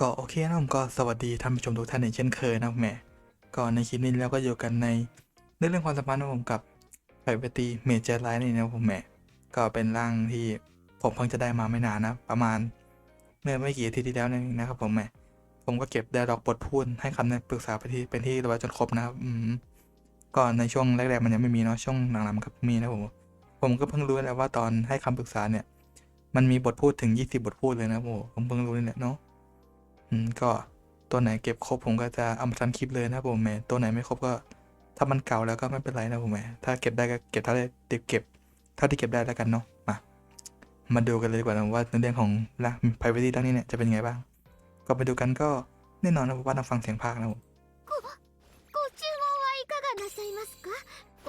ก็โอเคนะผมก็สวัสดีท่านผู้ชมทุกท่านอย่างเช่นเคยนะผมแหม่ก็ในคลิปนี้เราก็อยู่กันในเรื่องความสัมพันธ์ของผมกับไฟเบตีเมเจอร์ไลน์นี่นะผมแหม่ก็เป็นร่างที่ผมเพิ่งจะได้มาไม่นานนะ ประมาณเมื่อไม่กี่อาทิตย์ที่แล้วนี่เองนะครับผมแหม่ผมก็เก็บได้ดอกบทพูดให้คำแนะปรึกษาไปที่เป็นที่เรียบร้อยจนครบนะครับอืมก็ในช่วงแรกๆมันยังไม่มีเนาะช่วงหลังๆมันก็มีนะผมผมก็เพิ่งรู้แล้วว่าตอนให้คำปรึกษาเนี่ย มันมีบทพูดถึง 20 บทพูดเลยนะโอ้ผมเพิ่งรู้นี่แหละเนาะ อืมก็ตัวไหนเก็บครบผมก็จะเอามาทำคลิปเลยนะผมแหมตัวไหนไม่ครบก็ ถ้ามันเก่าแล้วก็ไม่เป็นไรนะผมแหมถ้าเก็บได้ก็เก็บเท่าที่เก็บเท่าที่เก็บได้แล้วกันเนาะมามาดูกันเลยดีกว่านะว่าในเรื่องของละ privacy ตั้งนี้เนี่ยจะเป็นยังไงบ้าง ก็ไปดูกันก็แน่นอนนะว่าต้องฟังเสียงภาคนะผม ご注文はいかがなさいますかご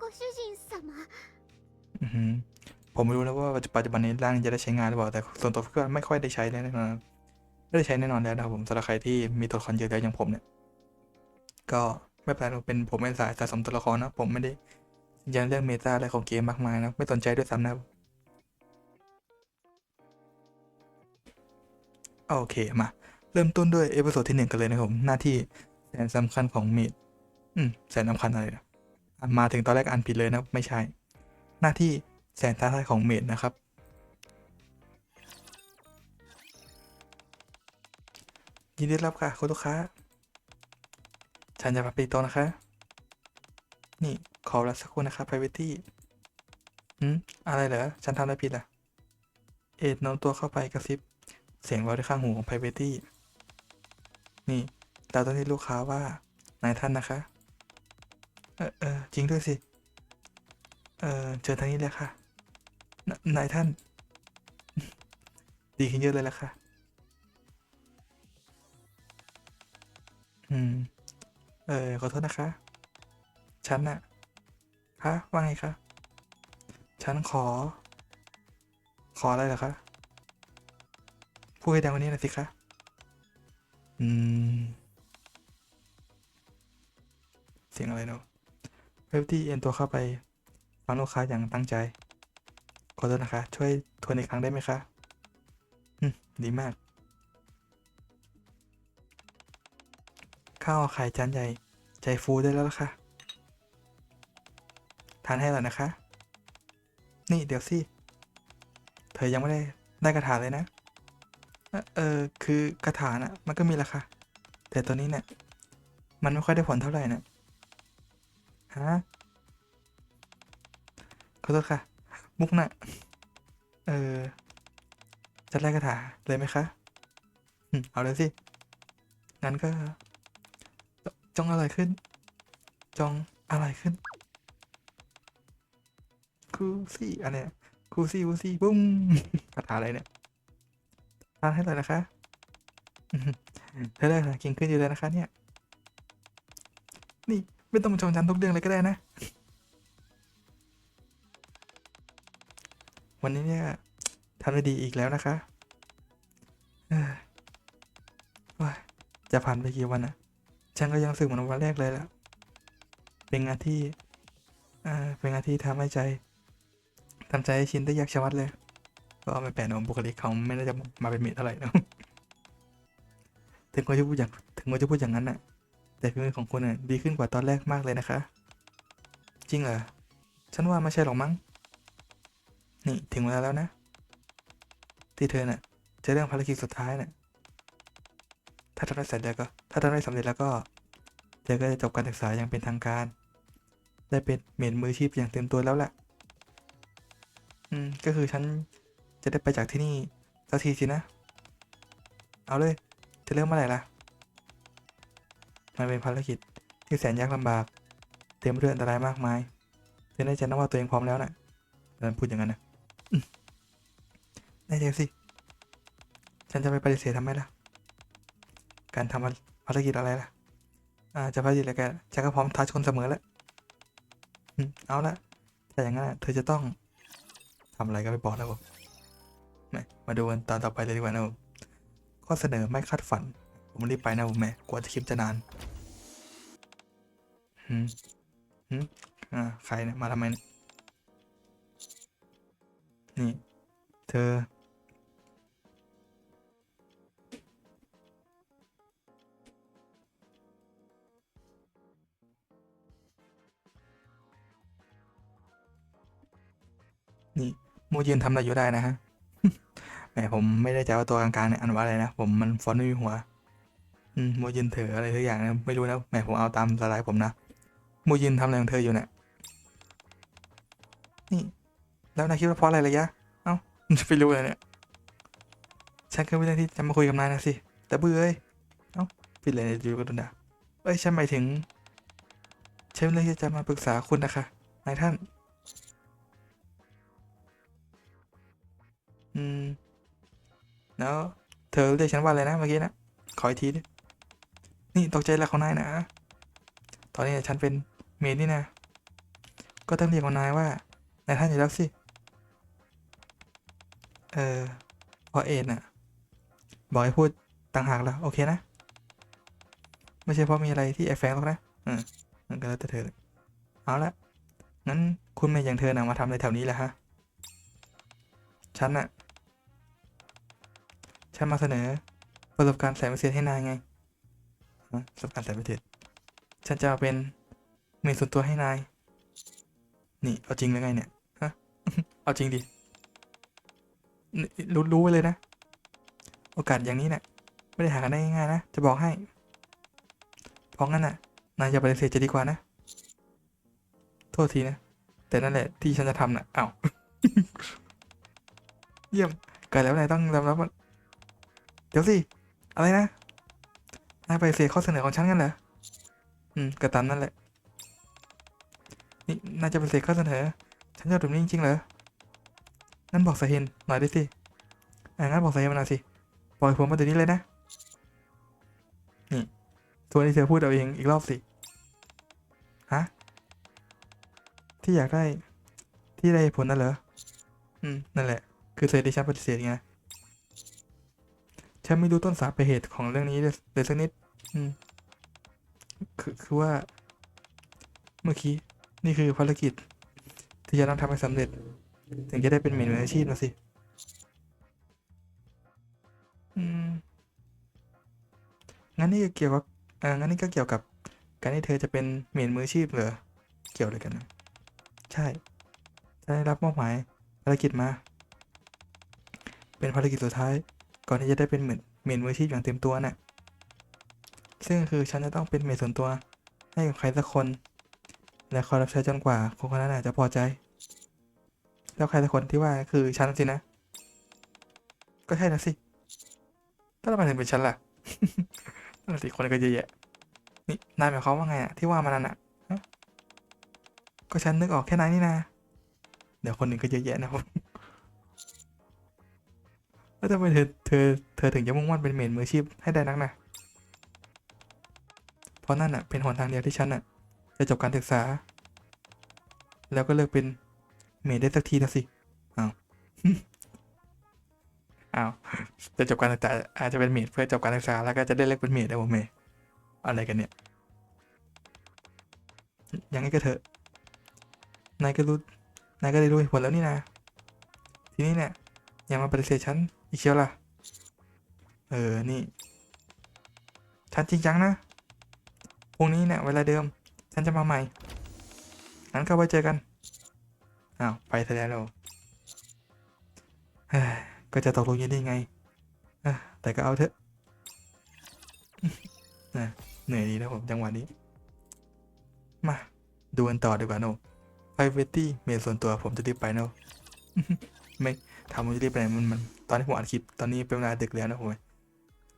ご主人様 อือหือผมไม่รู้นะว่าปัจจุบันนี้ร่างจะได้ใช้งานหรือเปล่าแต่ส่วนตัวก็ไม่ค่อยได้ใช้เลยแน่นอนครับ ได้ใช้แน่นอนแล้วนะครับผมสำหรับใครที่มีตัวละครเยอะแล้วอย่างผมเนี่ย ก็ไม่เป็นไรเป็นผมเป็นสายสะสมตัวละครนะผมไม่ได้ยันเรื่องเมตาอะไรของเกมมากมายนะไม่สนใจด้วยซ้ำนะครับโอเคมา เริ่มต้นด้วยเอพิโซดที่หนึ่งกันเลยนะครับผมหน้าที่แสนสำคัญของเมดอืมแสนสำคัญอะไรนะอะมาถึงตอนแรกอ่านผิดเลยนะไม่ใช่ หน้าที่แสนท้าทายของเมดนะครับ ยินดีต้อนรับค่ะคุณลูกค้า ฉันจะมาปิดโต๊ะนะคะ นี่ขอรับสักครู่นะคะ privacy หืมอะไรเหรอ ฉันทำอะไรผิดล่ะ เอ็ดน้มตัวเข้าไปกระซิบ เสียงเบาที่ข้างหูของ privacy นี่ เราต้องเรียกลูกค้าว่านายท่านนะคะ เออเออจริงด้วยสิ เออเจอทางนี้เลยค่ะนนายท่าน ดีขึ้นเยอะเลยละค่ะ อืม เออขอโทษนะคะ ฉันน่ะคะว่าไงคะ ฉันขอ ขออะไรเหรอคะ พูดให้ดังกว่านี้หน่อยสิคะ อืม เสียงอะไรเนาะเว็บที่เอ็นตัวเข้าไปฟังลูกค้าอย่างตั้งใจ ขอโทษนะคะ ช่วยทวนอีกครั้งได้ไหมคะ อืม ดีมาก ข้าวไข่จานใหญ่ ใจฟูได้แล้วล่ะค่ะ ทานให้หน่อยนะคะ นี่เดี๋ยวสิ เธอยังไม่ได้ได้กระถาเลยนะ เออคือกระถานะมันก็มีราคาแต่ตัวนี้เนี่ยมันไม่ค่อยได้ผลเท่าไหร่นะฮะขอโทษค่ะ มุกน่ะ เออจะไล่กระถาเลยไหมคะ เอาเลยสิ งั้นก็ จองอะไรขึ้น จองอะไรขึ้น คูซี่อะไรเนี่ยคูซี่คูซี่บุ้มคาถาอะไรเนี่ยทานให้เลยนะคะเธอได้ค่ะเก่งขึ้นอยู่เลยนะคะเนี่ย นี่ไม่ต้องมาชมฉันทุกเรื่องเลยก็ได้นะ วันนี้เนี่ยทำได้ดีอีกแล้วนะคะเอ้ยว้ายจะผ่านไปกี่วันอะ ฉันก็ยังรู้สึกเหมือนวันแรกเลยล่ะเป็นงานที่อ่าเป็นงานที่ทำให้ใจทำใจให้ชินได้ยากชะมัดเลย ก็ไม่แปลกนะบุคลิกเขาไม่น่าจะมาเป็นเมทเท่าไหร่นะถึงว่าจะพูดอย่างถึงว่าจะพูดอย่างนั้นน่ะ แต่ฝีมือของคุณน่ะดีขึ้นกว่าตอนแรกมากเลยนะคะ จริงเหรอฉันว่าไม่ใช่หรอกมั้งนี่ถึงเวลาแล้วนะ ที่เธอน่ะจะเรื่องภารกิจสุดท้ายน่ะ ทำได้สำเร็จแล้วก็ถ้าทำได้สำเร็จแล้วก็เธอก็จะจบการศึกษาอย่างเป็นทางการ ได้เป็นเหมนมืออาชีพอย่างเต็มตัวแล้วแหละอืมก็คือฉันจะได้ไปจากที่นี่สักทีสินะ เอาเลย จะเริ่มเมื่อไหร่ล่ะ มันเป็นภารกิจที่แสนยากลำบาก เต็มไปด้วยอันตรายมากมายเธอแน่ใจนะว่าตัวเองพร้อมแล้วนะ่ะฉันพูดอย่างนั้นนะแน่ใจสิ ฉันจะไปปฏิเสธทำไมล่ะ การทำภารกิจอะไรล่ะ อ่าจะภารกิจอะไรกันฉันก็พร้อมท้าชนเสมอแล้วอืมเอาละแต่อย่างนั้นเธอจะต้องทำอะไรก็ไปบอกนะผมมามาดูกันตอนต่อไปเลยดีกว่านะผมข้อเสนอไม่คาดฝัน ผมรีบไปนะผมแม่กลัวจะคลิปจะนานหืมหืมอ่าใครเนี่ยมาทำไมเนี่ยนี่ เธอ นี่โมยืนทำอะไรอยู่ได้นะฮะแหมผมไม่ได้ใจว่าตัวกลางๆเนี่ยอ่านว่าอะไรนะ ผมมันฟอนต์ไม่มีหัว อืมโมยืนเถออะไรทุกอย่างนะไม่รู้นะแหมผมเอาตามสไลด์ผมนะโมยืนทำอะไรของเธออยู่เนี่ยนี่ แล้วนายคิดว่าเพราะอะไรระยะ เอ้าไปรู้เลยเนี่ยฉันก็ไม่ได้ที่จะมาคุยกับนายนะสิ แต่เบื่อเอ้ยเอ้าปิดเลยอยู่ก็โดนด่าเอ้ยฉันหมายถึงฉันเลยจะมาปรึกษาคุณนะคะนายท่าน เธอเรียกฉันว่าอะไรนะเมื่อกี้นะ ขออีกทีดิ นี่ตกใจแล้วของนายนะ ตอนนี้ฉันเป็นเมดนี่นะ ก็ต้องเรียกของนายว่านายท่านอยู่แล้วสิ เออพอเอ็นอะบอกให้พูดต่างหากแล้วโอเคนะ ไม่ใช่เพราะมีอะไรที่แอบแฝงหรอกนะอืมมันก็แล้วแต่เธอ เอาละงั้นคุณเมย์อย่างเธอนะมาทำในแถวนี้แหละฮะ ฉันน่ะ ฉันมาเสนอประสบการณ์แสนพิเศษให้นายไงประสบการณ์แสนพิเศษฉันจะเอาเป็นเมย์ส่วนตัวให้นาย นี่เอาจริงเลยไงเนี่ยฮะเอาจริงดิรู้รู้ไว้เลยนะ โอกาสอย่างนี้เนี่ยไม่ได้หากันได้ง่ายๆนะ จะบอกให้ เพราะงั้นน่ะ นายอย่าปฏิเสธจะดีกว่านะ โทษทีนะ แต่นั่นแหละที่ฉันจะทำน่ะเอ้าเยี่ยมเกิดแล้วนายต้องยอมรับว่า ดี๋ยวสิ อะไรนะนายไปเสธข้อเสนอของฉันกันเหรอ อืมก็ตามนั่นแหละ นี่นายจะไปเสธข้อเสนอ ฉันจะแบบนี้จริงๆเหรอ งั้นบอกสาเหตุหน่อยดิสิอ่างั้นบอกสาเหตุมาหน่อยสิ ปล่อยผมมาเดี๋ยวนี้เลยนะ นี่ตัวที่เธอพูดเอาเองอีกรอบสิ ฮะ ที่อยากได้ ที่ได้ผลนั่นเหรอ อืม นั่นแหละ คือเสยที่ฉันปฏิเสธไง ฉันไม่รู้ต้นสาเหตุของเรื่องนี้เลยสักนิดคือคือว่า เมื่อกี้ นี่คือภารกิจ ที่จะต้องทำให้สำเร็จ ถึงจะได้เป็นเมนมืออาชีพนะสิงั้นนี่เกี่ยวกับอ่างั้นนี่ก็เกี่ยวกับ การที่เธอจะเป็นเมนมืออาชีพเหรอ เกี่ยวอะไรกันนะใช่ฉันได้รับมอบหมายภารกิจมา เป็นภารกิจสุดท้าย ก่อนที่จะได้เป็นเหมือนเมนมืออาชีพอย่างเต็มตัวน่ะซึ่งคือฉันจะต้องเป็นเมนส่วนตัวให้กับใครสักคน และคอยรับใช้จนกว่าคนคนนั้นน่ะจะพอใจ แล้วใครสักคนที่ว่าคือฉันสินะ ก็ใช่นะสิถ้าทำไมถึงเป็นฉันล่ะนั่นนะสิคนก็เยอะแยะนี่นายหมายความว่าไงอะที่ว่ามานั่นอะฮะก็ฉันนึกออกแค่นั้นนี่นะ เดี๋ยวคนหนึ่งก็เยอะแยะนะครับ แล้วทำไมเธอเธอเธอถึงจะมุ่งมั่นเป็นเมนมืออาชีพให้ได้นักนะเพราะนั่นอะเป็นหนทางเดียวที่ฉันอะจะจบการศึกษา แล้วก็เลิกเป็นเมดได้สักทีนะสิอ้าวอ้าวจะจบการศึกษาอาจจะเป็นเมดเพื่อจบการศึกษาแล้วก็จะได้เลิกเป็นเมดได้ผมเมดอะไรกันเนี่ยยังไงก็เถอะนายก็รู้นายก็ได้รู้เหตุผลแล้วนี่นะทีนี้เนี่ยอย่ามาปฏิเสธฉัน อีกเชียวล่ะ เออ นี่ ฉันจริงจังนะ พรุ่งนี้เนี่ยเวลาเดิม ฉันจะมาใหม่งั้นก็ไว้เจอกัน อ้าว ไปซะแล้วก็จะตกลงยันได้ไง แต่ก็เอาเถอะนะเหนื่อยดีนะผมจังหวะนี้ มา ดูกันต่อดีกว่าโน private เมลส่วนตัวผมจะรีบไปโนไม่ทำผมจะรีบไปไหนมันมัน ตอนที่ผมอัดคลิปตอนนี้เป็นเวลาดึกแล้วนะผม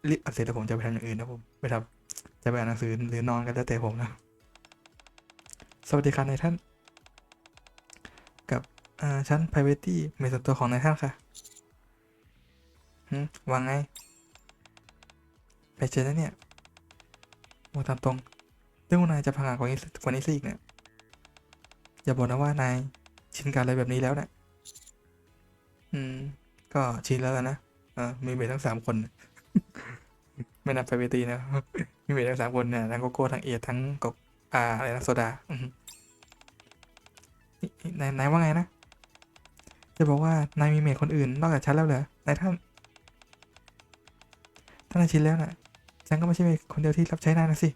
รีบอัดเสร็จแล้วผมจะไปทำอย่างอื่นนะผมไปทำจะไปอ่านหนังสือหรือนอนกันแล้วแต่ผมนะสวัสดีครับนายท่าน กับอ่าชั้น private เมส่วนตัวของนายท่านค่ะวางไง ไปเจอแล้วเนี่ยโอ้ตามตรงเรื่องว่านายจะพังงาดกว่านี้กว่านี้ซะอีกเนี่ยอย่าบอกนะว่านายชินกับอะไรแบบนี้แล้วเนะี่ยอืม ก็ชินแล้วนะเออมีเบสทั้งสามคน ไม่นับไปเวทีนะมีเบสทั้งสามคนเนี่ยทั้งโกโก้ทั้งเอททั้งกบอ่าอะไรนะโซดาอือหือนี่นายนายว่าไงนะ จะบอกว่านายมีเมทคนอื่น นอกจากฉันแล้วเหรอนายท่านถ้านายชินแล้วน่ะฉันก็ไม่ใช่คนเดียวที่รับใช้นายนะสิ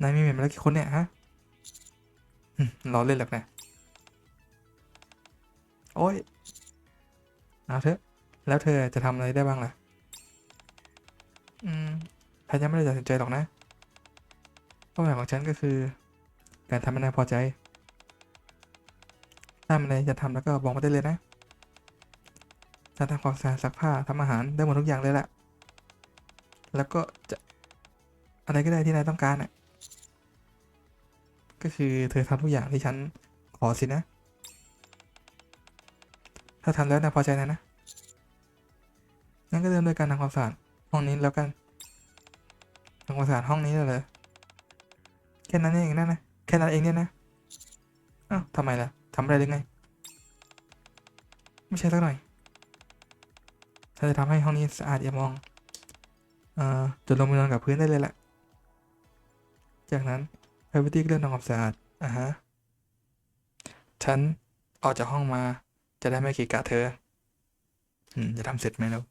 นายมีเมทมาแล้วกี่คนเนี่ยฮะล้อเล่นหรอกนะ โอ้ย เอาเถอะ แล้วเธอจะทำอะไรได้บ้างล่ะ อืมฉันยังไม่ได้ตัดสินใจหรอกนะเป้าหมายของฉันก็คือ การทำให้นายพอใจ ถ้ามันอะไรจะทำแล้วก็บอกมาได้เลยนะฉันทำความสะอาดซักผ้าทำอาหารได้หมดทุกอย่างเลยแหละแล้วก็จะอะไรก็ได้ที่นายต้องการอะ ก็คือเธอทำทุกอย่างที่ฉันขอสินะ ถ้าทำแล้วนายพอใจนะนะงั้นก็เริ่มโดยการทำความสะอาดห้องนี้แล้วกันทำความสะอาดห้องนี้เลยเหรอแค่นั้นเองนะนะแค่นั้นเองเนี่ยนะอ้าวทำไมล่ะทำอะไรได้ไง ไม่ใช่สักหน่อยถ้าจะทำให้ห้องนี้สะอาดอย่ามอง เอ่อจนลงไปนอนกับพื้นได้เลยแหละ จากนั้นไพรเวตี้ก็เริ่มทำความสะอาดอะฮะ ฉันออกจากห้องมา จะได้ไม่เกะกะเธอ อืม จะทำเสร็จไหมแล้ว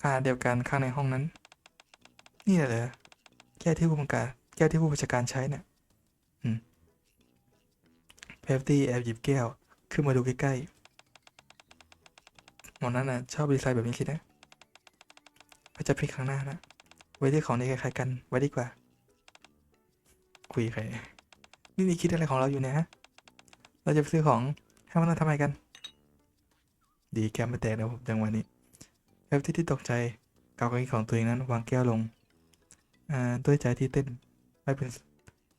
ขณะเดียวกันข้างในห้องนั้น นี่แหละเหรอแก้ที่ผู้บังการแก้ที่ผู้บัญชาการใช้เนี่ยอืมเพฟตี้แอบหยิบแก้ว ขึ้นมาดูใกล้ๆหมอนั้นน่ะ ชอบดีไซน์แบบนี้คิดนะพระจะพลิกข้งหน้านะ ไว้ที่ของในคล้ายๆกัน ไว้ดีกว่า คุยใคร นี่นี่คิดอะไรของเราอยู่เนี่ยฮะ เราจะไปซื้อของ ให้มันทำไมกัน ดีแก้มไม่แตกแล้วผมจังหวะนี้แอปที่ที่ตกใจเกาก้าอี้ของตัวเองนั้น วางแก้วลงอ่าด้วยใจที่เต้นไม่เป็น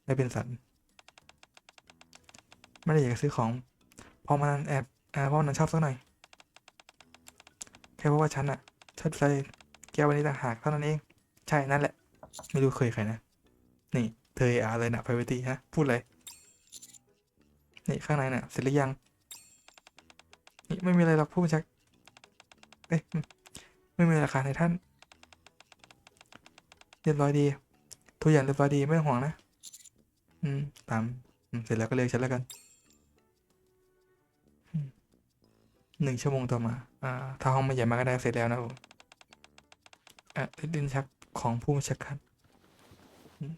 ไม่เป็นสันไม่ได้อยากซื้อของพอมันแอบอ่าเพราะมันชอบสักหน่อยแค่เพราะว่าฉันอะชอบใส่แก้ววันนี้ต่างหากเท่านั้นเอง ใช่นั่นแหละ ไม่รู้เคยใครนะ นี่เธออะไรนะ privacy ฮะ พูดเลย นี่ข้างในน่ะ เสร็จหรือยัง ไม่มีอะไรหรอกผู้บัญชาเอ้ยไม่มีราคาในท่าน เรียบร้อยดี ทุกอย่างเรียบร้อยดีไม่ต้องห่วงนะ อืม ตามเสร็จแล้วก็เรียกฉันแล้วกันหนึ่งชั่วโมงต่อมา อ่า ถ้าห้องไม่ใหญ่มากก็ได้เสร็จแล้วนะผมอะลิ้นชักของผู้บัญชาการอืม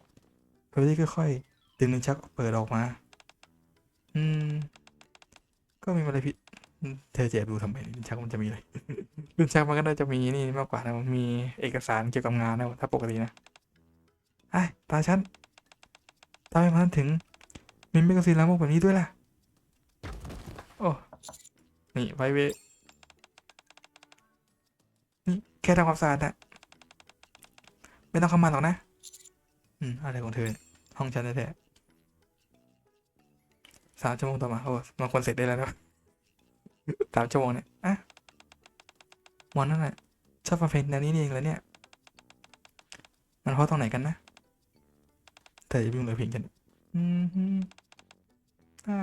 พอดีค่อยๆดึงลิ้นชักเปิดออกมา อืม ก็ไมมีอะไรผิด เธอจะแอบดูทำไมลิ้นชักมันจะมีอะไรลิ้นชักมันก็น่าจะมีนี่มากกว่านะมันมีเอกสารเกี่ยวกับงานนะถ้าปกตินะไอ้ตาฉันทำไมมันถึงมีเมกซีนลามกแบบนี้ด้วยล่ะ โอ้นี่ไวเวนี่แค่ทำความสะอาดนะไม่ต้องเข้ามาหรอกนะ อืมอะไรของเธอ ห้องฉันแท้ๆสามชั่วโมงต่อมา โอ้บางคนเสร็จได้แล้วนะ สามชั่วโมงเนี่ยอะมอนนั่นแหละชอบฟังเพลงแนวนี้เองเลยเนี่ย มันเพราะตรงไหนกันนะแต่อย่าเพิ่งเลยเพลงกันอืมฮึอ่า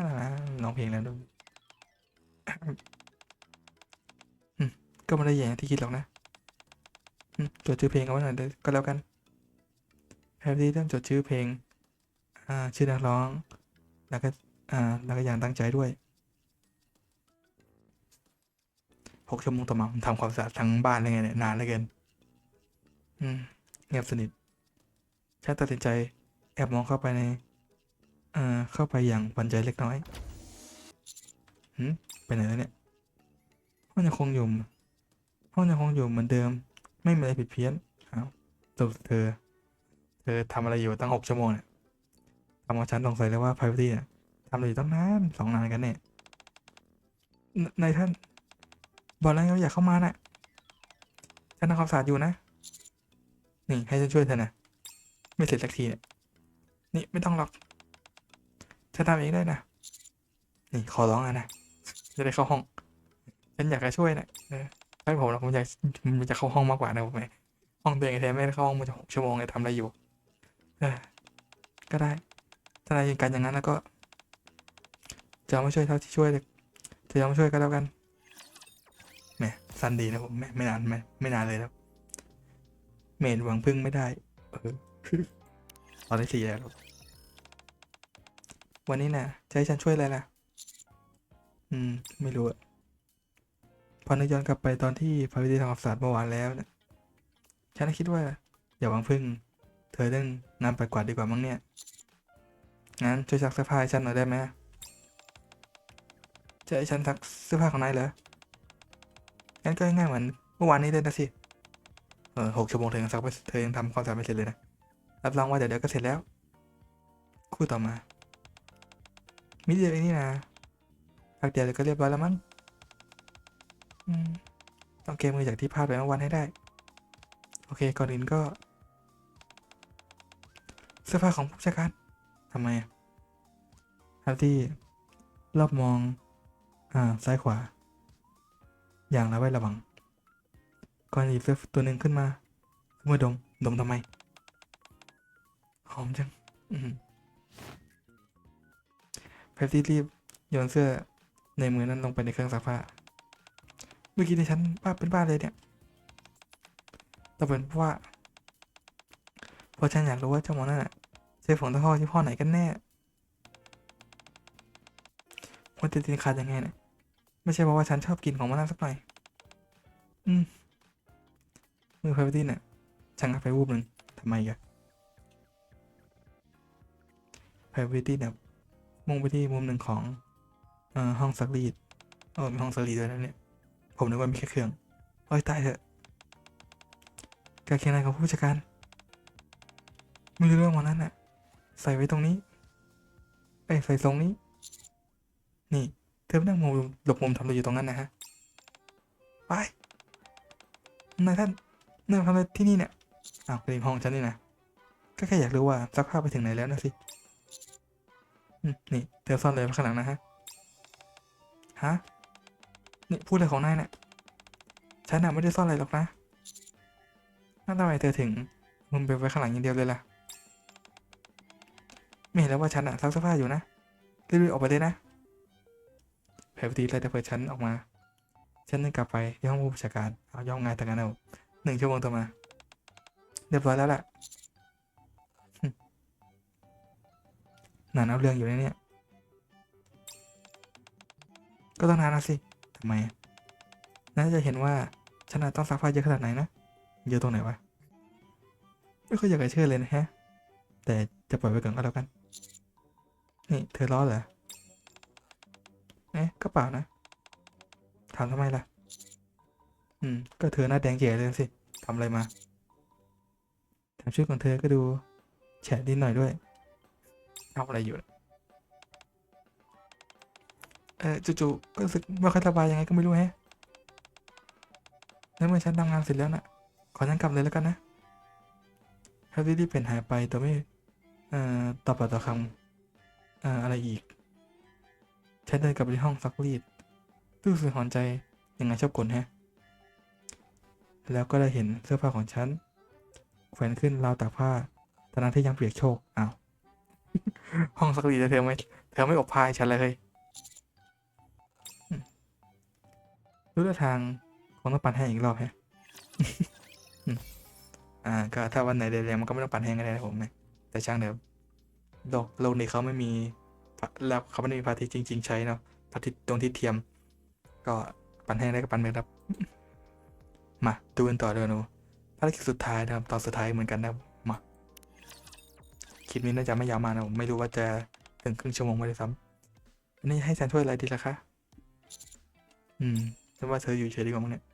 ร้องเพลงแล้วดูอืมก็ไม่ได้แย่ที่คิดหรอกนะจดชื่อเพลงเอาไว้หน่อยก็แล้วกันแฮปปี้เริ่มจดชื่อเพลง อ่า ชื่อนักร้อง แล้วก็ อ่า แล้วก็อย่างตั้งใจด้วย หกชั่วโมงต่อมาผมทำความสะอาดทั้งบ้านเลยไงเนี่ยนานเหลือเกินอืมเงียบสนิทฉันตัดสินใจแอบมองเข้าไปในเอ่อเข้าไปอย่างหวั่นใจเล็กน้อยหืมไปไหนแล้วเนี่ยห้องยังคงอยู่ห้องยังคงอยู่เหมือนเดิม ไม่มีอะไรผิดเพี้ยนอ้าวสรุปเธอ เธอทำอะไรอยู่ตั้งหกชั่วโมงเนี่ยทำเอาฉันสงสัยเลยว่า privacy เนี่ยทำอะไรอยู่ตั้งนานสองนานกันเนี่ยนนายท่าน บอกแล้วไงว่าอย่าเข้ามานะฉันทำความสะอาดอยู่นะ นี่ให้ฉันช่วยเธอนะ ไม่เสร็จสักทีเนี่ย นี่ไม่ต้องหรอกฉันทำเองได้นะ นี่ขอร้องอะนะ จะได้เข้าห้อง ฉันอยากจะช่วยนะออให้ผมหรอกผมอยากมันจะเข้าห้องมากกว่านะผมห้องตัวเองแท้ไม่ได้เข้าห้องมันจะหกชั่วโมงเลยทำอะไรอยู่เออก็ได้ ถ้านายยืนกันอย่างนั้นแล้วก็ จะมาช่วยเท่าที่ช่วยเลยจะเอมาช่วยก็แล้วกัน สั้นดีนะผมไม่ไม่นานไม่ไม่นานเลยแล้วเมนหวังพึ่งไม่ได้ เออตอนที่สี่แล้ววันนี้นะจะให้ฉันช่วยอะไรล่ะ อืม ไม่รู้อะพอนึกย้อนกลับไปตอนที่พาวิธีทำความสะอาดเมื่อวานแล้วนี่ยฉันคิดว่า อย่าหวังพึ่ง เธอเล่นนำไปกวาดดีกว่ามั้งเนี่ย งั้นช่วยซักเสื้อผ้าให้ฉันหน่อยได้ไหมจะจะให้ฉันซักเสื้อผ้าของนายเหรอ งั้นก็ง่ายๆเหมือนเมื่อวานนี้เลยนะสิเออหกชั่วโมงเธอยังซักไม่เธอยังทำความสะอาดไม่เสร็จเลยนะรับรองว่าเดี๋ยวเดี๋ยวก็เสร็จแล้ว คู่ต่อมามิเดียวเองนี่นะพักเดียวเดี๋ยวก็เรียบร้อยแล้วมั้งต้องเกมมือจากที่พลาดไปเมื่อวันให้ได้ โอเคก่อนอื่นก็ เสื้อผ้าของผู้จัดการทำไมครับที่รอบมอง อ่า ซ้ายขวา อย่างระไว้ระวัง ก่อนหยิบเสื้อตัวหนึ่งขึ้นมาเมื่อดม ดมทำไม หอมจังเพปซี่รีบโยนเสื้อในมือนั้นลงไปในเครื่องซักผ้า เมื่อกี้ที่ฉันบ้าเป็นบ้าเลยเนี่ยแต่เป็นเพราะว่าเพราะฉันอยากรู้ว่าเจ้าหมอนั่นน่ะใช้ผงตะข้อที่พ่อไหนกันแน่มันจะตินขาดยังไงเนี่ย ไม่ใช่เพราะว่าฉันชอบกินของมันนั่นสักหน่อย อืมมือไพรเวตี้เนี่ยช่างอัพไปวูบหนึ่งทำไมกันไพรเวตี้เนี่ยมุ่งไปที่มุมหนึ่งของเอ่อห้องซักรีดเออมีห้องซักรีดด้วยนะเนี่ย ผมนึกว่ามีแค่เครื่องโอ้ยตายเถอะกางเกงในของผู้จัดการไม่รู้เรื่องวันนั้นน่ะ ใส่ไว้ตรงนี้เอ้ยใส่ทรงนี้ นี่ ธอไปนั่งมุมหลบมุมทำอะไรอยู่ตรงนั้นนะฮะ ไปนายท่านนายทำอะไรที่นี่เนี่ยอ้าวเป็นห้องฉันนี่นะ ก็แค่อยากรู้ว่าซักผ้าไปถึงไหนแล้วนะสินี่เธอซ่อนเลยไว้ข้างหลังนะฮะ ฮะ นี่พูดอะไรของนายเนี่ยฉันน่ะไม่ได้ซ่อนอะไรหรอกนะนั่นทำไมเธอถึงมึงไปไว้ข้างหลังอย่างเดียวเลยล่ะ ไม่เห็นแล้วว่าฉันอะซักเสื้อผ้าอยู่นะรีบๆออกไปเลยนะ แพรวตีไล่แต่เปิดฉันออกมา ฉันนึกกลับไปที่ห้องผู้บัญชาการ เอาย่องงานแต่งงานเอาหนึ่งชั่วโมงต่อมา เรียบร้อยแล้วแหละหนานเอาเรื่องอยู่นะเนี่ย ก็ต้องนานนะสิทำไมน่าจะเห็นว่าฉันะต้องซักผ้าเยอะขนาดไหนนะ เยอะตรงไหนวะ ไม่ค่อยอยากจะเชื่อเลยนะฮะ แต่จะปล่อยไว้ก่อนก็แล้วกัน นี่เธอร้อนเหรอ เอ๊ะก็เปล่านะ ถามทำไมล่ะ อืม ก็เธอหน้าแดงเจ๋เลยสิทำอะไรมาแถมชุดของเธอก็ดูแฉะนิดหน่อยด้วยทำอะไรอยู่ เออจู่ๆก็รู้สึกไม่ค่อยสบายยังไงก็ไม่รู้แฮะแล้วเมื่อฉันทำงานเสร็จแล้วน่ะ ขอฉันกลับเลยแล้วกันนะแฮปปี้ที่เป็นหายไปตัวไม่ เอ่อตอบปากต่อคำเอ่ออะไรอีก ฉันเดินกลับไปที่ห้องซักรีดรู้สึกหอนใจยังไงชอบกลแฮะ แล้วก็ได้เห็นเสื้อผ้าของฉันแขวนขึ้นราวตากผ้าตอนนั้นที่ยังเปียกโชกอ้าว ห้องซักรีดเธอไม่เธอไม่อบพายฉันเลยเฮ้ยรู้ทาทางคงต้องปั่นแห้งอีกรอบแฮะอ่าก็ถ้าวันไหนแดงมันก็ไม่ต้องปั่นแห้งก็ได้ผมนะแต่ช่างเดิมโลกโลกนี้เขาไม่มี แล้วเขาไม่ได้มีพระอาทิตย์จริง ๆ ใช้เนาะพระอาทิตย์ดวงทิตย์เทียม ก็ปั่นแห้งได้ก็ปั่นไปครับ มาดูกันต่อเลยหนูภารกิจสุดท้ายนะครับตอนสุดท้ายเหมือนกันนะมาคลิปนี้น่าจะไม่ยาวมากนะผมไม่รู้ว่าจะถึงครึ่งชั่วโมงไหมด้วยซ้ำอันนี้ให้แซนช่วยอะไรดีล่ะคะอืมฉันว่าเธออยู่เฉยดีกว่ามั้งเนี่ย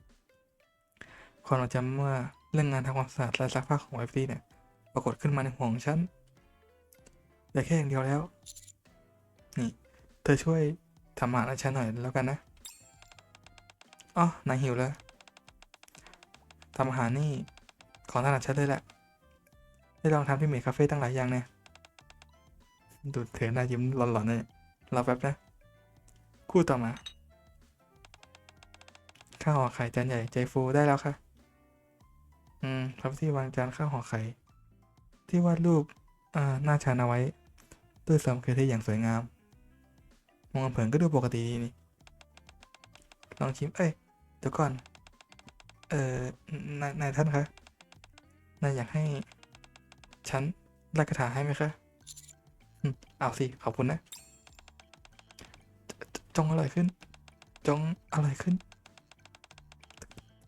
ความจำเมื่อเรื่องงานทำความสะอาดและซักผ้าของไอฟี่เนี่ย ปรากฏขึ้นมาในหัวของฉันแต่แค่อย่างเดียวแล้ว ธอช่วยทำอาหารให้ฉันหน่อยแล้วกันนะอ๋อนายหิวแล้วทำอาหารนี่ของถนัดฉันเลยแหละ ได้ลองทำที่เมดคาเฟ่ตั้งหลายอย่างเนี่ย ดูเธอหน้ายิ้มหลอนๆเนี่ยรอแป๊บนะ คู่ต่อมาข้าวห่อไข่จานใหญ่ใจฟูได้แล้วค่ะ อืมครับที่วางจานข้าวห่อไข่ ที่วาดรูปอ่าหน้าชานเอาไว้ด้วยสมเคเทศอย่างสวยงาม มองเผินก็ดูปกติดีนี่ ลองชิม เอ้ย เดี๋ยวก่อน เอ่อนายนายท่านคะ นายอยากให้ ฉันไล่กระถาให้ไหมคะเอาสิ ขอบคุณนะจจงอร่อยขึ้น จงอร่อยขึ้น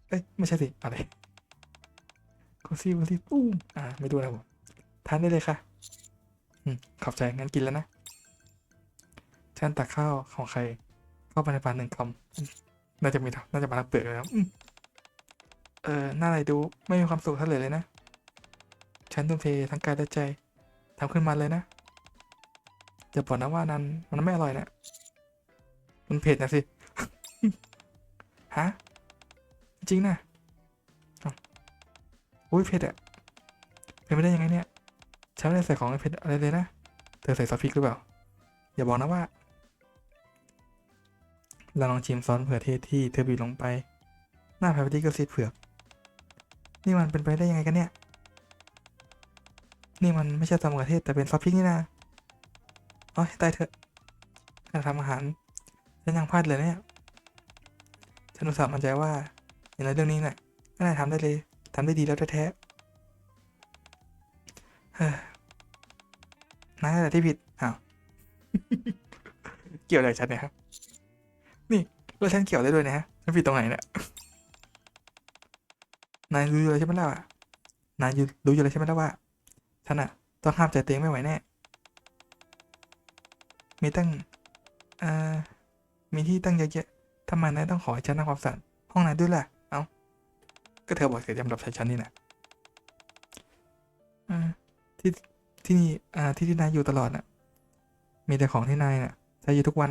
เอ้ย ไม่ใช่สิ อะไรกูซี่กูซี่ปุ้มอ่า ไม่ดูนะผมทานได้เลยค่ะอืมขอบใจ งั้นกินแล้วนะ ฉันตักข้าวของใคร เข้าไปในปากหนึ่งคำอืมน่าจะมีน่าจะมาทั้งเปลือกเลยนะอืมเออหน้าอะไรดูไม่มีความสุขเท่าไหร่เลยนะ ฉันทุ่มเททั้งกายและใจทำขึ้นมาเลยนะจะบอกนะว่านั้นมันไม่อร่อยนะ มันเผ็ดนะสิ ฮะ จริงนะอุ้ยเผ็ดอะเป็นไม่ได้ยังไงเนี่ย ฉันไม่ได้ใส่ของเผ็ดอะไรเลยนะ เธอใส่ซอสพริกหรือเปล่า อย่าบอกนะว่า เราลองชิมซอสเขือเทศที่เธอบีบลงไป หน้าแพรตี้ก็ซีดเผือก นี่มันเป็นไปได้ยังไงกันเนี่ย นี่มันไม่ใช่ซอสมะเขือเทศแต่เป็นซอสพริกนี่นะเอ๋อตายเถอะการทำอาหารฉันยังพลาดเลยเนี่ยฉันอุตส่าห์มั่นใจว่าอย่างในเรื่องนี้เนี่ยก็น่าทำได้เลยทำได้ดีแล้วแท้ๆนายแต่ที่ผิดอ้าวเกี่ยวอะไรกับฉันเนี่ยครับ นี่แล้วฉันเกี่ยวได้ด้วยนะฮะฉันผิดตรงไหนเนี่ยนายรู้อยู่แล้วใช่ไหมล่ะว่านายรู้อยู่แล้วใช่ไหมล่ะว่าฉันอะต้องห้ามใจเตัวเองไม่ไหวแน่ มีตั้งอ่อมีที่ตั้งเยอะแยะทำไมนายต้องขอให้ฉันทำความสะอาดห้องนายด้วยล่ะ เอ้า ก็เธอบอกเสียจำรับใช้ฉันนี่นะอ่าที่ที่นี่อ่าที่ที่นายอยู่ตลอดน่ะ มีแต่ของที่นายน่ะใช้อยู่ทุกวัน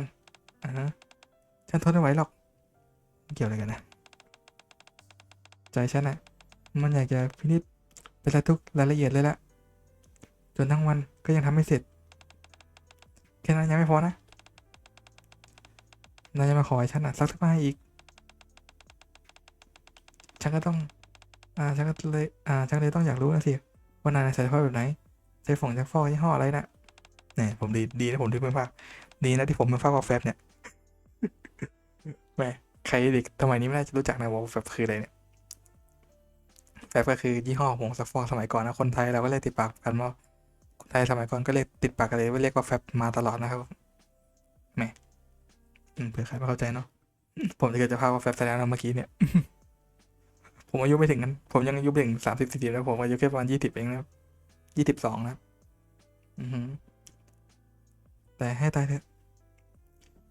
อ่าฮะ ฉันทนไม่ไหวหรอก เกี่ยวอะไรกันนะ ใจฉันน่ะมันอยากจะพินิจไปซะทุกรายละเอียดเลยละจนทั้งวันก็ยังทำไม่เสร็จ แค่นั้นยังไม่พอนะนายจะมาขอให้ฉันอะซักเสื้อผ้าให้อีก ฉันก็ต้อง อ่า ฉันก็เลย อ่า ฉันเลยต้องอยากรู้นะสิ ว่านายใส่เสื้อผ้าแบบไหน ใช้ฝงจากฟอกยี่ห้ออะไรนะเนี่ยผมดี ดีนะผมที่เป็นภาคดีนะที่ผมเป็นภาควอลแฟบเนี่ย แหมใครเด็กสมัยนี้ไม่น่าจะรู้จักนะวอลแฟบคืออะไรเนี่ยแฟบก็คือยี่ห้อผงซักฟอกสมัยก่อนนะคนไทยเราก็เรียกติดปากกันว่าคนไทยสมัยก่อนก็เรียกติดปากกันเลยว่าเรียกว่าแฟบมาตลอดนะครับแหมอืมเผื่อใครไม่เข้าใจเนาะผมจะเกิดจะพาว่าแฟบแสดงเมื่อกี้เนี่ยผมอายุไม่ถึงนั้น ผมยังอายุไม่ถึงสามสิบสี่สิบแล้วผมอายุแค่ประมาณยี่สิบเองนะครับยี่สิบสองนะอือหือแต่ให้ตายเถอะ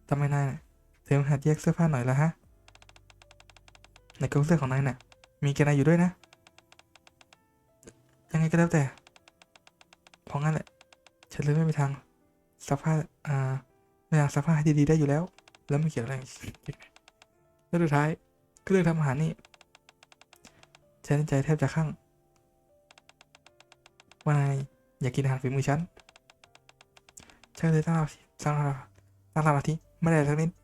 ทำไมนายเนี่ย เธอมหัดแยกเสื้อผ้าหน่อยละฮะ ในกระเป๋าเสื้อของนายน่ะ มีแกนายอยู่ด้วยนะ ยังไงก็แล้วแต่ เพราะงั้นแหละ ฉันเลยไม่มีทางซักผ้าอ่าไม่อยากซักผ้าให้ดีๆได้อยู่แล้ว แล้วไม่เกี่ยวอะไรแล้วสุดท้ายก็เรื่องทำอาหารนี่ ฉันใจแทบจะข้างว่านายอยากกินอาหารฝีมือฉันฉันเลยตั้งสร้างตั้งสมาธิไม่ได้สักนิด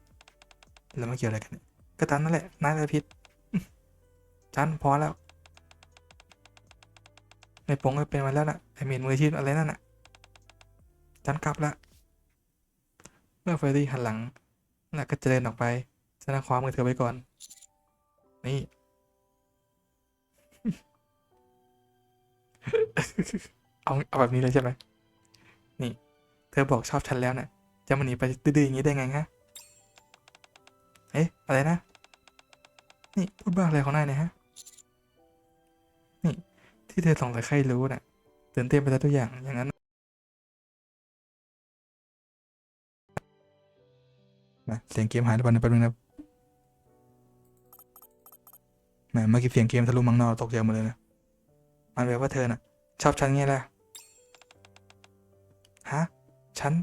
แล้วมาเกี่ยวอะไรกันก็ตามนั่นแหละนายแต่ผิดฉันพอแล้วในปงก็เป็นมาแล้วน่ะไอเมนมือชีพอะไรนั่นน่ะฉันกลับละเมื่อเฟรดี้หันหลังแล้วก็จะเดินออกไปฉันคว้ามือเธอไว้ก่อน นี่ เอาเอาแบบนี้เลยใช่ไหมนี่ เธอบอกชอบฉันแล้วนะ่ะจะมาหนีไปดื้อๆอย่างนี้ได้ไงฮะ เอ๊ะ อะไรนะ นี่พูดบ้าอะไรของนายเนี่ยฮะ นี่ ที่เธอส่งแต่ใครรู้น่ะตื่นเต้นไปซะทุกอย่างอย่างนั้นนะเสียงเกมหายไปในแป๊บนึงนะแหมเมื่อกี้เสียงเกมทะลุมังนอกตกใจหมดเลยนะมันแปลว่าเธอน่ะ ชอบฉันไงล่ะฮะฉัน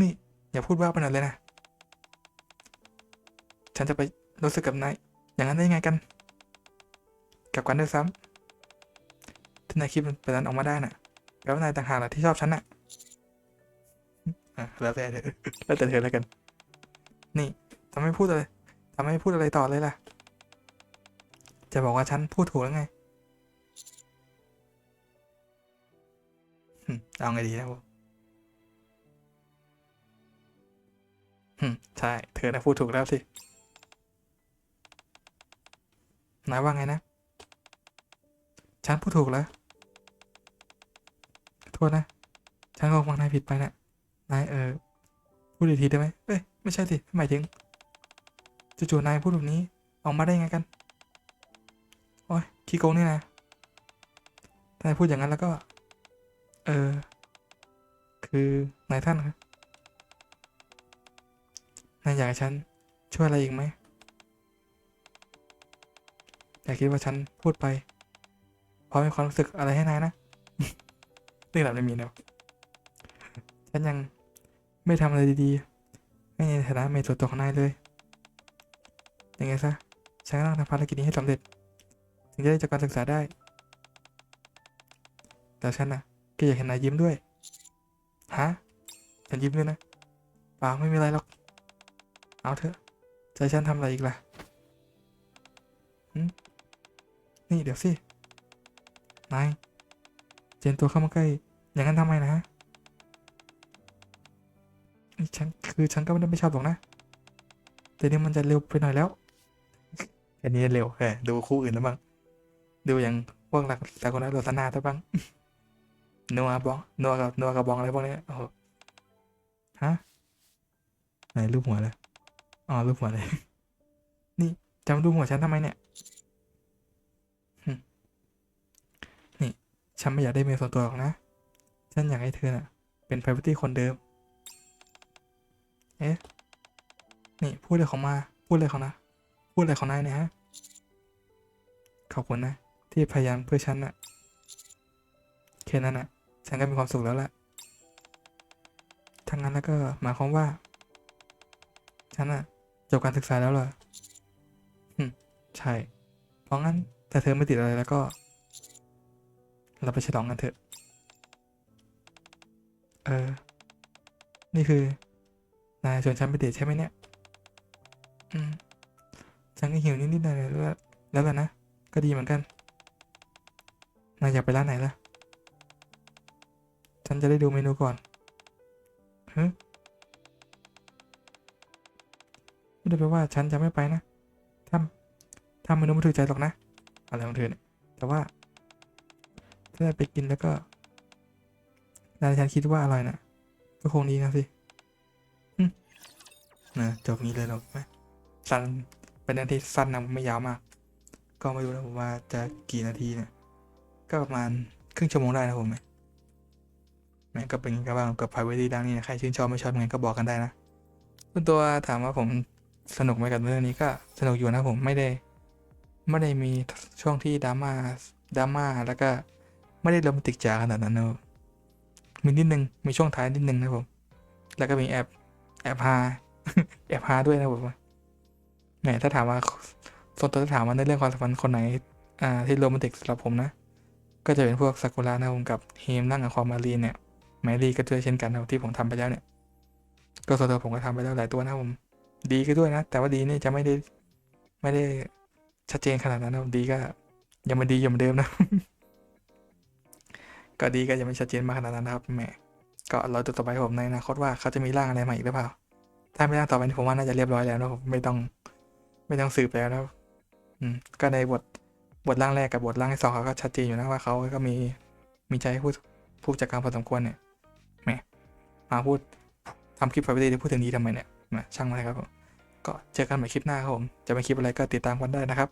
นี่ อย่าพูดว่าไปหน่อยเลยนะ ฉันจะไปรู้สึกกับนายอย่างนั้นได้ยังไงกันกลับกันด้วยซ้ำที่นายคิดเป็นนั้นออกมาได้น่ะแปลว่านายต่างหากแหละที่ชอบฉันน่ะอะแล้วแต่เธอแล้วแต่เธอแล้วกัน นี่ทำไมพูดอะไรทำไมพูดอะไรต่อเลยล่ะ จะบอกว่าฉันพูดถูกแล้วไงเอาไงดีนะผมใช่ เธอนะพูดถูกแล้วสิ นายว่าไงนะ ฉันพูดถูกแล้วโทษนะ ฉันก็ฟังนายผิดไปนะนายเออพูดอีกทีได้ไหมเอ้ยไม่ใช่สิหมายถึงจู่ๆนายพูดแบบนี้ออกมาได้ไงกันโอ้ยขี้โกงนี่นะถ้านายพูดอย่างนั้นแล้วก็ เออ คือนายท่านครับนายอยากให้ฉันช่วยอะไรอีกไหม อย่าคิดว่าฉันพูดไป เพราะมีความรู้สึกอะไรให้นายนะเรื่องแบบไม่มีนะฉันยังไม่ทำอะไรดีๆ ไม่ในฐานะเมตส่วนตัวของนายเลยยังไงซะฉันก็ต้องทำภารกิจนี้ให้สำเร็จ ถึงจะได้จบการศึกษาได้ แต่ฉันน่ะก็อยากเห็นนายยิ้มด้วยฮะฉันยิ้มด้วยนะเปล่าไม่มีอะไรหรอก เอาเถอะใจฉันทำอะไรอีกล่ะหึ นี่เดี๋ยวสิ นาย เจนตัวเข้ามาใกล้ อย่างนั้นทำไมนะฮะนี่ฉันคือฉันก็ไม่ได้ไม่ชอบหรอกนะ แต่นี่มันจะเร็วไปหน่อยแล้วแค่นี้เร็วแค่ดูคู่อื่นแล้วบ้าง ดูอย่างพวกหลักแต่คนนั้นโรสนาตัวบ้างนัวบองนัวกับนัวกับบองอะไรพวกนี้โอ้โหฮะไหนรูปหัวเลยอ๋อรูปหัวเลย นี่จำรูปหัวฉันทำไมเนี่ยหึนี่ ฉันไม่อยากได้เมลส่วนตัวหรอกนะ ฉันอยากให้เธอน่ะ เป็น privacy คนเดิม เอ๊ะ นี่พูดอะไรของมา พูดอะไรของนะ พูดอะไรของนายเนี่ยฮะ ขอบคุณนะ ที่พยายามเพื่อฉันน่ะแค่นั้นน่ะ ฉันก็มีความสุขแล้วล่ะทั้างนั้นแล้วก็หมายความว่า ฉันน่ะจบการศึกษาแล้วเหรอใช่ เพราะงั้น แต่เธอไม่ติดอะไรแล้วก็ เราไปฉลองกันเถอะ เออ นี่คือ นายชวนฉันไปเดทใช่ไหมเนี่ย อืม ฉันก็หิวนิดๆหน่อยๆแล้วแล้วล่ะนะ ก็ดีเหมือนกัน นายอยากไปร้านไหนล่ะ ฉันจะได้ดูเมนูก่อนฮะไม่ได้แปลว่าฉันจะไม่ไปนะ ถ้าถ้าเมนูไม่ถูกใจหรอกนะ อะไรของเธอเนี่ยแต่ว่า ถ้าได้ไปกินแล้วก็นายฉันคิดว่าอร่อยนะก็คงดีนะสินะจบนี้เลยหรอกไหมสั้นเป็นนาทีสั้นนะไม่ยาวมาก ก็ไม่รู้นะผมว่าจะกี่นาทีเนี่ย ก็ประมาณครึ่งชั่วโมงได้นะผมแม่ก็เป็นกันบ้างกับ privacy ดังนี้นะใครชื่นชอบไม่ชอบยังไงก็บอกกันได้นะส่วนตัวถามว่าผมสนุกไหมกับเรื่องนี้ก็สนุกอยู่นะผมไม่ได้ ไม่ได้มีช่วงที่ดราม่าดราม่าแล้วก็ ไม่ได้โรแมนติกจ๋าขนาดนั้นนะมีนิดนึง มีช่วงท้ายนิดนึงนะผม แล้วก็มีแอบแอบฮาแอบฮาด้วยนะผมแหมถ้าถามว่าส่วนตัวถ้าถามว่าในเรื่องความสัมพันธ์คนไหน อ่า ที่โรแมนติกสำหรับผมนะ ก็จะเป็นพวกซากุระนะผมกับเฮมนั่งกับความมารีนเนี่ยแมรี่ก็ด้วยเช่นกันนะที่ผมทำไปแล้วเนี่ย ก็ส่วนตัวผมก็ทำไปแล้วหลายตัวนะผม ดีก็ด้วยนะ แต่ว่าดีนี่จะไม่ได้ไม่ได้ชัดเจนขนาดนั้นนะดีก็ยังไม่ดียู่เหมือนเดิมนะ ก็ดีก็ยังไม่ชัดเจนมากขนาดนั้นนะครับแหมก็รอตัวต่อไปผมในอนาคตว่าเขาจะมีร่างอะไรม่อีกหรือเปล่า ถ้าไม่ร่างต่อไปนี่ผมว่าน่าจะเรียบร้อยแล้วนะผมไม่ต้องไม่ต้องสืบแล้วนะอืมก็ในบทบทร่างแรกกับบทร่างที่สองเขาก็ชัดเจนอยู่นะว่าเขาก็มีมีใจให้พูดพูดจากการพอสมควรเนี่ยแหมมาพูดทำคลิปไปไม่ได้พูดถึงนี้ทำไมเนี่ยช่างมันเลยครับผมก็เจอกันใหม่คลิปหน้าครับผมจะเป็นคลิปอะไรก็ติดตามกันได้นะครับ